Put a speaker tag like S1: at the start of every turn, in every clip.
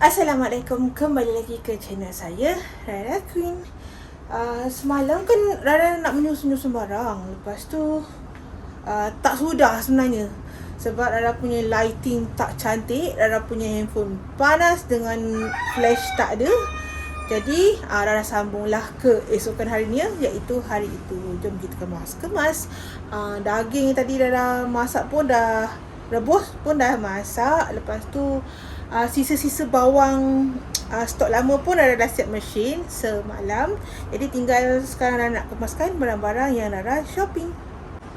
S1: Assalamualaikum. Kembali lagi ke channel saya Rara Queen. Uh, Semalam kan Rara nak menyusun-nyusun barang. Lepas tu uh, Tak sudah sebenarnya. Sebab Rara punya lighting tak cantik. Rara punya handphone panas dengan flash tak ada. Jadi uh, Rara sambunglah ke esokan harinya Iaitu hari itu. Jom kita kemas Kemas. Uh, Daging tadi Rara masak pun dah Rebus pun dah masak. Lepas tu uh, sisa-sisa bawang uh, stok lama pun Rara dah siap mesin semalam. Jadi tinggal sekarang Rara nak kemaskan barang-barang yang Rara shopping.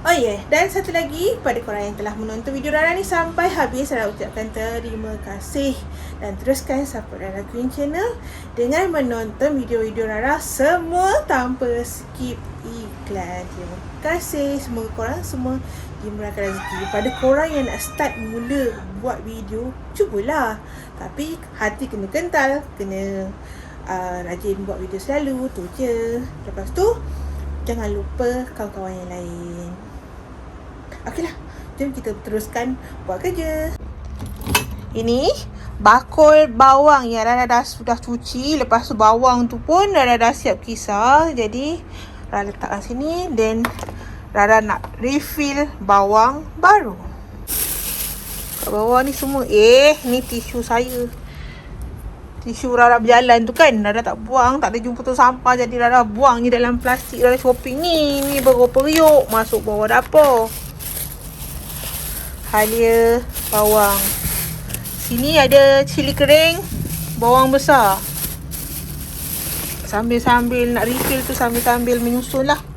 S1: Oh yeah, dan satu lagi pada korang yang telah menonton video Rara ni sampai habis Rara ucapkan terima kasih dan teruskan support Rara Queen Channel dengan menonton video-video Rara semua tanpa skip iklan. Terima kasih semoga korang semua dimurahkan rezeki. Pada korang yang nak start mula buat video, cubalah. Tapi hati kena kental, kena uh, rajin buat video selalu, tu je. Lepas tu, jangan lupa kawan-kawan yang lain. Okeylah, jom kita teruskan buat kerja. Ini bakul bawang yang Rara dah sudah cuci. Lepas tu bawang tu pun Rara dah siap kisar. Jadi, Rara letakkan sini. Then, Rara nak refill bawang baru. Kat bawah ni semua. Eh, ni tisu saya. Tisu Rara berjalan tu kan. Rara tak buang. Tak ada jumpa tu sampah. Jadi Rara buang ni dalam plastik Rara shopping ni. Ni baru periuk. Masuk bawah dapur. Halia bawang. Sini ada cili kering. Bawang besar. Sambil-sambil nak refill tu sambil-sambil menyusun lah.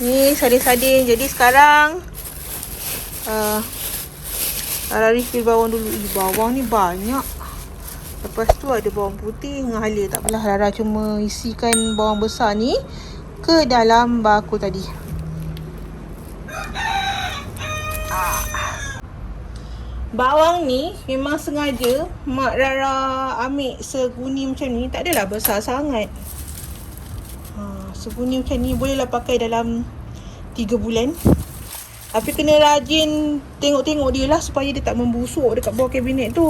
S1: Ni sardin-sardin. Jadi sekarang uh, Rara refill bawang dulu. Eh, bawang ni banyak. Lepas tu ada bawang putih dengan halia. Tak apalah Rara cuma isikan bawang besar ni ke dalam bakul tadi. Bawang ni memang sengaja Mak Rara ambil seguni macam ni. Tak adalah besar sangat. Sebunyi macam ni bolehlah pakai dalam 3 bulan. Tapi kena rajin tengok-tengok dia lah supaya dia tak membusuk dekat bawah kabinet tu.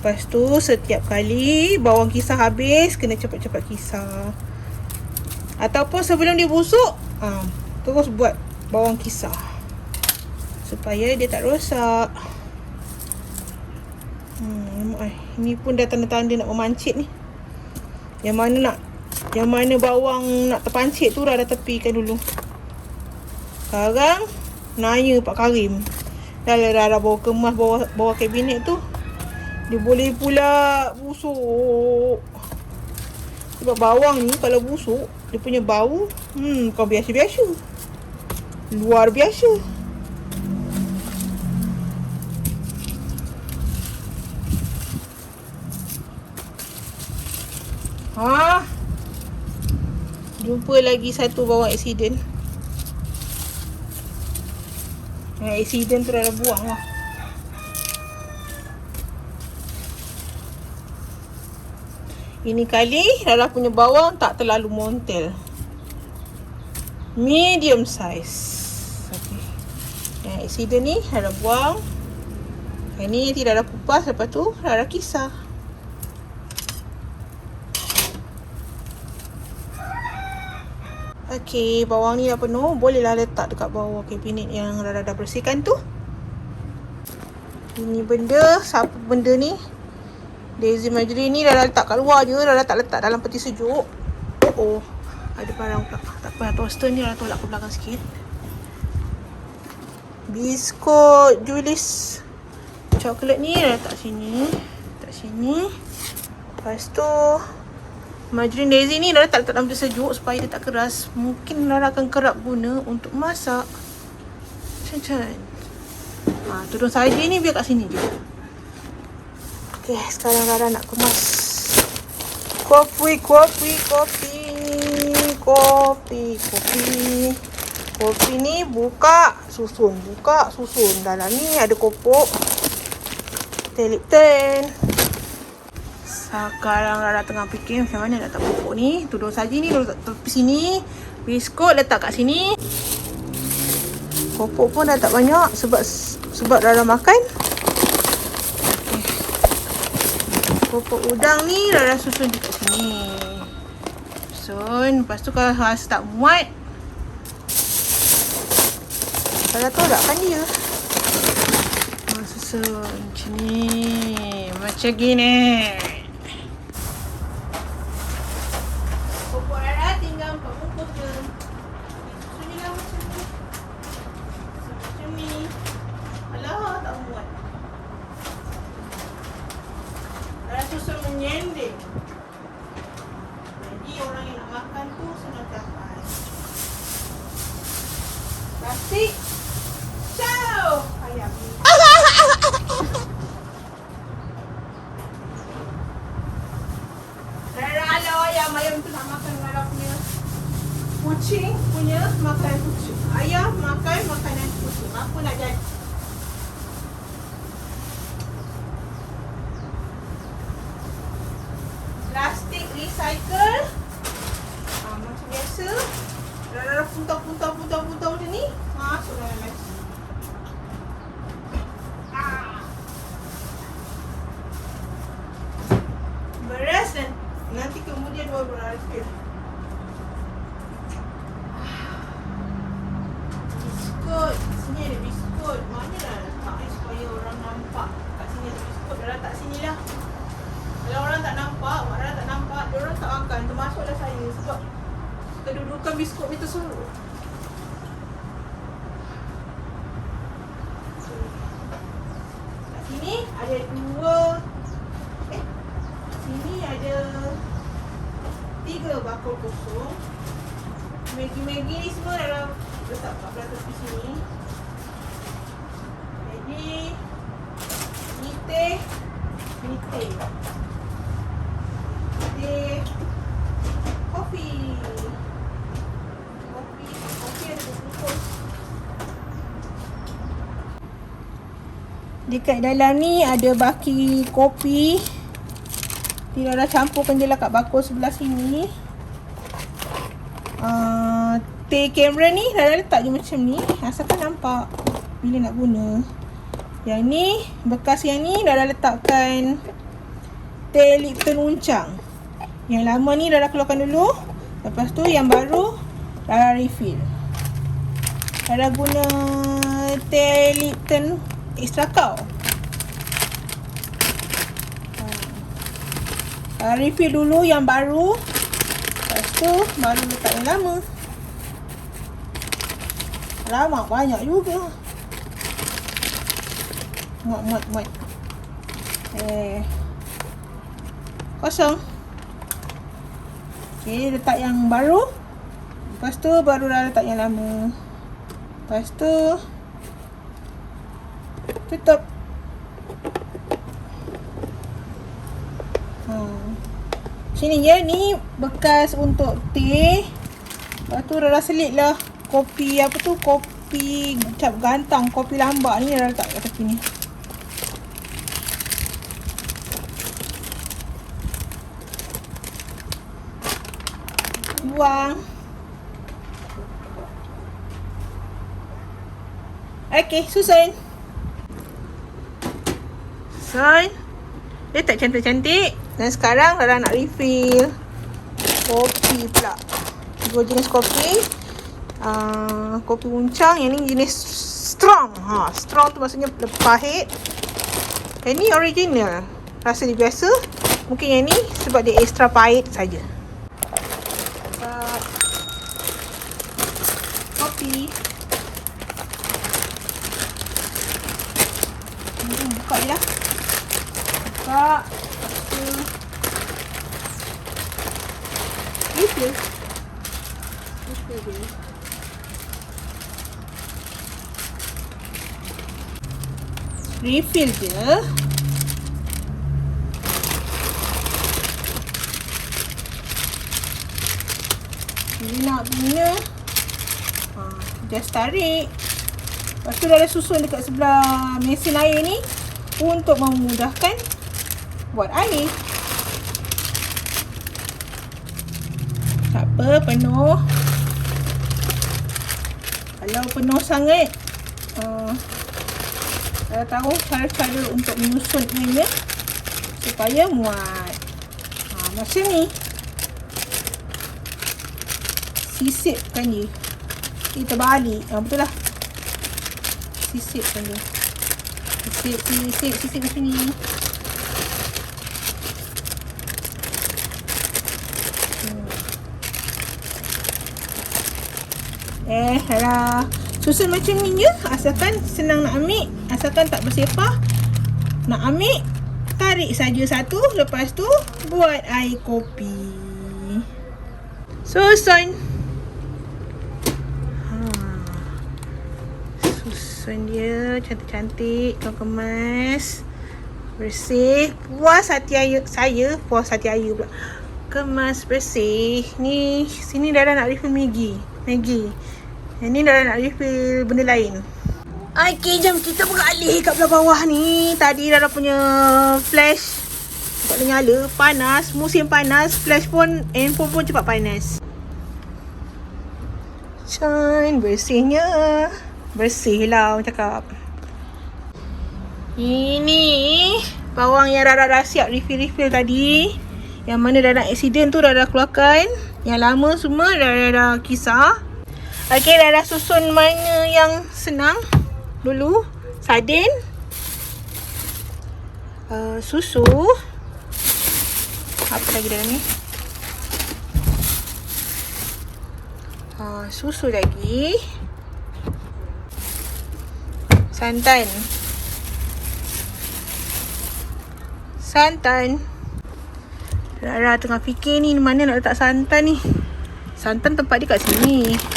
S1: Lepas tu setiap kali bawang kisar habis kena cepat-cepat kisar. Ataupun sebelum dia busuk, ha, terus buat bawang kisar. Supaya dia tak rosak. Hmm, ini pun dah tanda-tanda nak memancit ni. Yang mana nak yang mana bawang nak terpancit tu dah tepikan dulu. Sekarang nanya Pak Karim. Dah lah dah, dah bawa kemas bawah, bawah kabinet tu. Dia boleh pula busuk. Sebab bawang ni kalau busuk, dia punya bau, hmm, kau biasa-biasa. Luar biasa. Ha? Jumpa lagi satu bawang accident. Yang accident tu dah buang lah. Ini kali Rara punya bawang tak terlalu montel. Medium size. Okay. Yang accident ni Rara buang. Yang ni tidak ada kupas lepas tu Rara kisah. Okey, bawang ni dah penuh. Bolehlah letak dekat bawah kabinet yang Rara dah bersihkan tu. Ini benda, siapa benda ni? Daisy Marjorie ni Rara letak kat luar je. Rara tak letak dalam peti sejuk. Oh, oh. Ada barang pula. Tak apa, toaster ni Rara tolak ke belakang sikit. Biskut Julis. Coklat ni Rara letak sini. Letak sini. Lepas tu... Margarine daisy ni Lara tak letak dalam sejuk supaya dia tak keras. Mungkin Lara akan kerap guna untuk masak. Macam-macam. Ha, tudung saja ni biar kat sini je. Okay, sekarang Lara nak kemas. Kopi, kopi, kopi. Kopi, kopi. Kopi ni buka, susun. Buka, susun. Dalam ni ada kopok. Telip ten. Sekarang Rara tengah fikir macam mana letak pupuk ni. Tudung saji ni letak tepi sini. Biskut letak kat sini. Kopok pun dah tak banyak sebab sebab Rara makan. pokok udang ni Rara susun dekat sini. Susun. Lepas tu kalau rasa tak muat. Rara tolakkan dia. Susun. Macam ni. Macam gini. Pokok Rara tinggal empat pokok je. Susun je lah macam ni. Macam ni. Alah, tak muat. Rara susun menyending. Jadi orang yang nak makan tu senang dapat. Plastik. Ciao. Ayam ni. Rara ala ayam. Ayam tu nak makan Rara punya kucing punya makanan kucing. Ayam makan makanan kucing. Apa nak jadi? Plastik recycle. Ha, macam biasa. Rara puntau-puntau puntau-puntau macam ni. Masuk dalam nasi. Ah. Beres dan nanti kemudian baru fikir. Biskut. Sini ada biskut. Mana dah letak eh, supaya orang nampak. Kat sini ada biskut. Dah letak sini lah. Kalau orang tak nampak, Rara tak nampak, dia orang tak makan. Termasuklah saya sebab kedudukan biskut ni tersuruh. Kat sini ada dua eh sini ada tiga bakul kosong. Maggi-maggi ni semua dalam letak kat belah tepi sini. Jadi ni teh, ni teh. Teh kopi. Kopi, kopi ada bungkus. Dekat dalam ni ada baki kopi. Tidak dah campurkan je lah kat bakul sebelah sini. Uh, teh kamera ni dah letak je macam ni. Asalkan nampak bila nak guna. Yang ni, bekas yang ni dah dah letakkan teh Lipton uncang. Yang lama ni dah dah keluarkan dulu. Lepas tu yang baru dah dah refill. Dah dah guna teh Lipton extra kau. Uh, refill dulu yang baru. Lepas tu baru letak yang lama. Lama banyak juga. Muat, muat, muat. Eh. Kosong. Okay, letak yang baru. Lepas tu baru dah letak yang lama. Lepas tu tutup. Hmm. Sini je ni bekas untuk teh. Lepas tu Rara selit lah kopi apa tu kopi cap gantang kopi lambak ni Rara letak kat tepi ni. Buang. Okey, susun. Susun. Dia tak cantik-cantik. Dan sekarang Rara nak refill. Kopi pula. Dua jenis kopi. Uh, kopi uncang. Yang ni jenis strong. Ha, strong tu maksudnya pahit. Yang ni original. Rasa dia biasa. Mungkin yang ni sebab dia extra pahit saja. Kopi. Hmm, buka je lah. Buka. Lepas tu. Refill. Refill dulu. Refill. Bila nak guna ha, Just tarik. Lepas tu dah ada susun dekat sebelah mesin air ni Untuk memudahkan Buat air. Tak apa penuh. Kalau penuh sangat uh, Saya tahu cara-cara untuk menyusun airnya supaya muat. Ha, macam ni. Sisipkan dia. Kita balik. Ha, betul lah. Sisipkan dia. Sisip, sisip, sisip ke sini. Hmm. Eh, dah Susun macam ni je. Asalkan senang nak ambil. Asalkan tak bersepah. Nak ambil. Tarik saja satu. Lepas tu, buat air kopi. Susun. Ha. Susun dia cantik-cantik. Kau kemas. Bersih. Puas hati air. Saya puas hati air pula. Kemas bersih. Ni, sini dah nak refill Maggi. Maggi. Yang ni dah nak refill benda lain. Okay, jom kita beralih kat belah bawah ni. Tadi dah punya flash. Tak boleh nyala. Panas. Musim panas. Flash pun, handphone pun cepat panas. Shine. Bersihnya. Bersih lah orang cakap. Ini bawang yang Rara dah siap refill-refill tadi. Yang mana dah nak accident tu dah dah keluarkan. Yang lama semua dah dah, dah kisah. Okey, dah dah susun mana yang senang dulu. Sardin. Uh, susu. Apa lagi dalam ni? Uh, susu lagi. Santan. Santan. Rara tengah fikir ni mana nak letak santan ni. Santan tempat dia kat sini.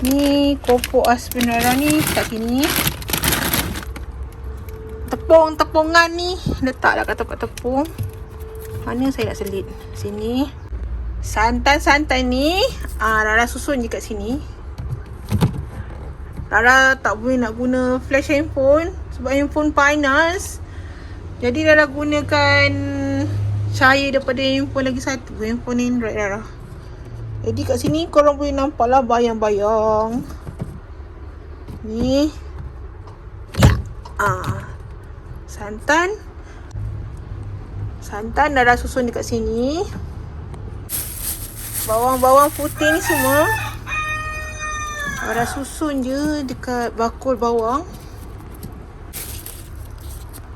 S1: Ni kopok aspenara ni kat sini. Tepung-tepungan ni letaklah kat tempat tepung. Mana saya nak selit? Sini. Santan-santan ni ah Rara susun je kat sini. Rara tak boleh nak guna flash handphone sebab handphone panas. Jadi Rara gunakan cahaya daripada handphone lagi satu. Handphone Android Rara. Jadi kat sini korang boleh nampak lah bayang-bayang. Ni. Ya. Ah. Santan. Santan dah dah susun dekat sini. Bawang-bawang putih ni semua. Dah susun je dekat bakul bawang.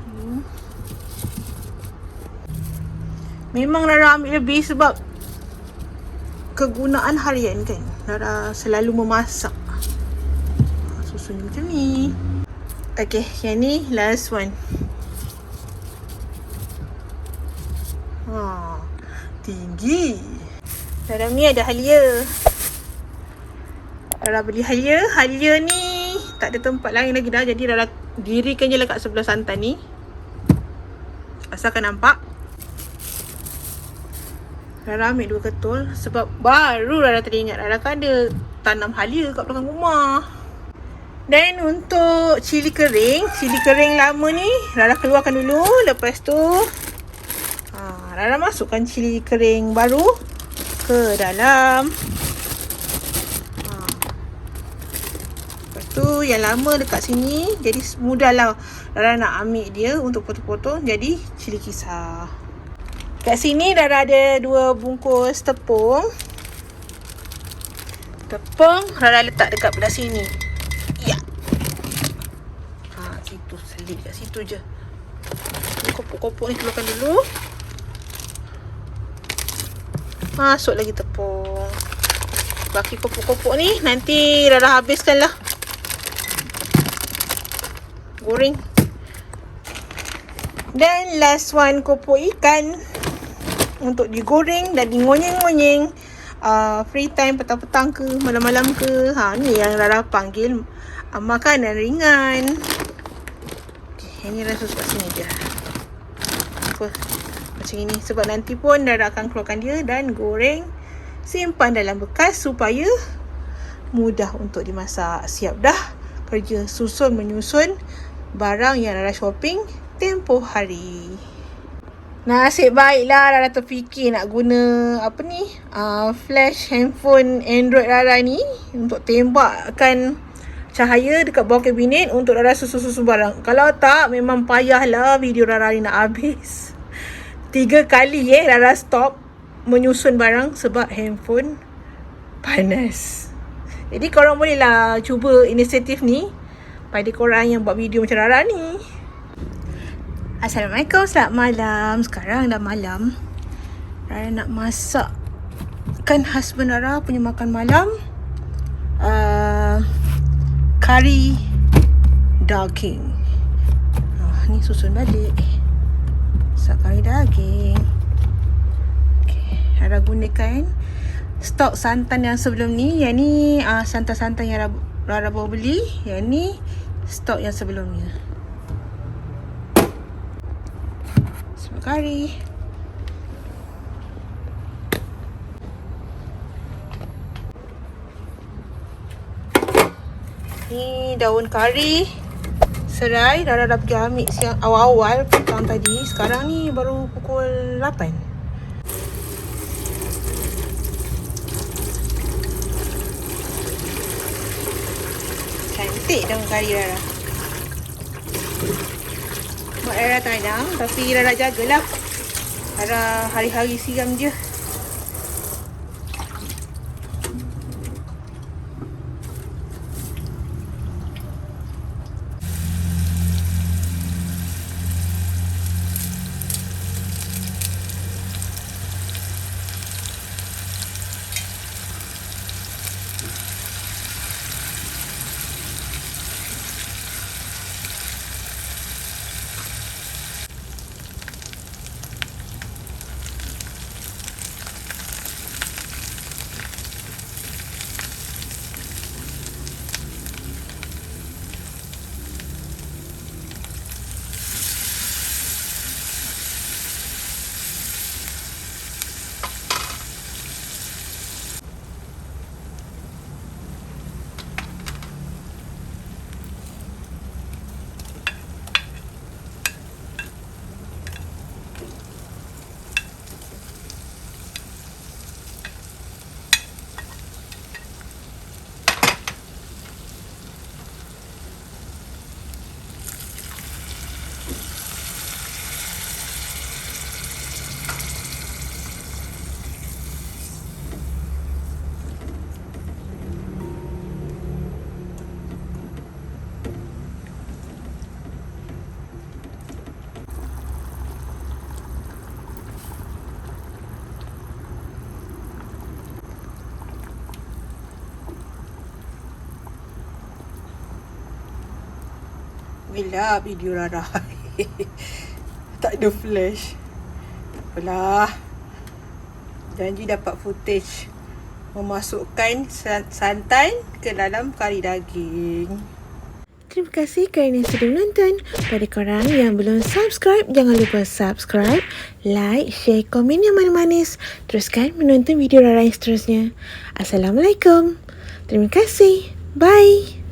S1: Hmm. Memang Rara ambil lebih sebab kegunaan harian kan. Nara selalu memasak. Susun macam ni. Okay, yang ni last one. Ha, Tinggi. Dalam ni ada halia. Rara beli halia. Halia ni tak ada tempat lain lagi dah. Jadi Rara dirikan je lah kat sebelah santan ni. Asalkan nampak Rara ambil dua ketul sebab baru Rara teringat Rara kan ada tanam halia kat belakang rumah. Dan untuk cili kering, cili kering lama ni Rara keluarkan dulu. Lepas tu ha, Rara masukkan cili kering baru ke dalam. Ha. Lepas tu yang lama dekat sini jadi mudahlah Rara nak ambil dia untuk potong-potong jadi cili kisar. Kat sini dah ada dua bungkus tepung. Tepung Rara letak dekat belah sini. Ya. Ha, situ selit kat situ je. Kopok-kopok ni keluarkan dulu. Masuk lagi tepung. Baki kopok-kopok ni nanti Rara habiskan lah. Goreng. Dan last one kopok ikan untuk digoreng dan dingonyeng-ngonyeng. Uh, free time petang-petang ke malam-malam ke. Ha ni yang Rara panggil uh, makanan ringan. Okay, ini rasa kat sini je. Apa? Macam ini. Sebab nanti pun Rara akan keluarkan dia dan goreng simpan dalam bekas supaya mudah untuk dimasak. Siap dah? Kerja susun menyusun barang yang Rara shopping tempoh hari. Nasib baiklah Rara terfikir nak guna apa ni uh, flash handphone Android Rara ni untuk tembakkan cahaya dekat bawah kabinet untuk Rara susu-susu barang. Kalau tak memang payahlah video Rara ni nak habis. Tiga kali eh Rara stop menyusun barang sebab handphone panas. Jadi korang bolehlah cuba inisiatif ni pada korang yang buat video macam Rara ni. Assalamualaikum, selamat malam. Sekarang dah malam. Rara nak masak kan husband Rara punya makan malam. Uh, curry daging. Ah, ni susun balik. Masak curry daging. Okay, Rara gunakan stok santan yang sebelum ni. Yang ni uh, santan-santan yang Rara, Rara bawa beli. Yang ni stok yang sebelumnya. Curry. Ni daun kari. Serai. Dah dah pergi ambil siang awal-awal petang tadi. Sekarang ni baru pukul 8. Cantik daun kari Rara. Mak Rara tanam tapi Rara jagalah. Rara hari-hari siram je. Bila video Rara. Tak ada flash. Apalah. Janji dapat footage. Memasukkan santan ke dalam kari daging. Terima kasih kerana sudah menonton. Pada korang yang belum subscribe Jangan lupa subscribe Like, share, komen yang manis-manis. Teruskan menonton video Rara yang seterusnya. Assalamualaikum. Terima kasih. Bye